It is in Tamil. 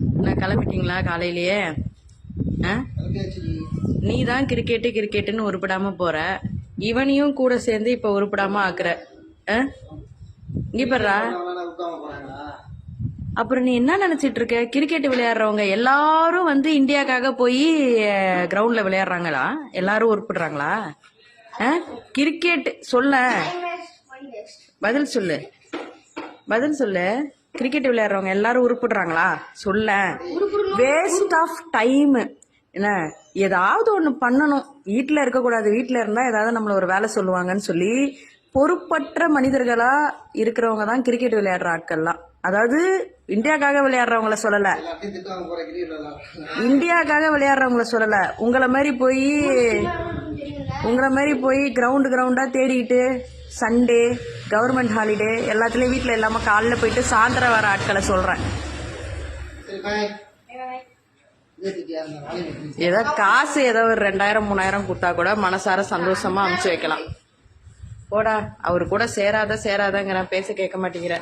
நான் கிளம்பிட்டீங்களா காலையிலேயே? ஆ? நீ தான் கிரிக்கெட்டு கிரிக்கெட்டுன்னு உருப்படாம போற. இவனையும் கூட சேர்ந்து இப்ப உருப்படாம ஆக்குற. ஆ? இங்க பாருடா அப்புறம் நீ என்ன நினைச்சிட்டு இருக்க? கிரிக்கெட் விளையாடுறவங்க எல்லாரும் வந்து இந்தியாக்காக போய் கிரவுண்ட்ல விளையாடுறாங்களா? எல்லாரும் உருப்பிடுறாங்களா? ஆ? கிரிக்கெட் சொல்ல பதில் சொல்லு. பதில் சொல்லு. கிரிக்கெட் விளையாடுறவங்க எல்லாரும் உருப்பிடுறாங்களா? சொல்ல வேஸ்ட் ஆஃப் டைம் என்ன? ஏதாவது ஒன்று பண்ணணும். வீட்டில் இருக்கக்கூடாது. வீட்டில் இருந்தால் ஏதாவது நம்மளை ஒரு வேலை சொல்லுவாங்கன்னு சொல்லி பொறுப்பற்ற மனிதர்களாக இருக்கிறவங்க தான் கிரிக்கெட் விளையாடுற ஆட்கள்லாம். அதாவது இந்தியாக்காக விளையாடுறவங்கள சொல்லல. இந்தியாக்காக விளையாடுறவங்கள சொல்லல. உங்களை மாதிரி போய் உங்களை மாதிரி போய் கிரவுண்டு கிரவுண்டாக தேடிக்கிட்டு சண்டே கவர்மெண்ட் ஹாலிடே எல்லாத்துலயும் வீட்டில் இல்லாம காலைல போயிட்டு சாயந்தரம் வர ஆட்களை சொல்றேன். ஏதோ காசு ஏதோ ஒரு ரெண்டாயிரம் மூணாயிரம் கொடுத்தா கூட மனசார சந்தோஷமா அமுச்சு வைக்கலாம். போடா அவரு கூட சேராத சேராதங்கிற பேச கேட்க மாட்டேங்கிற.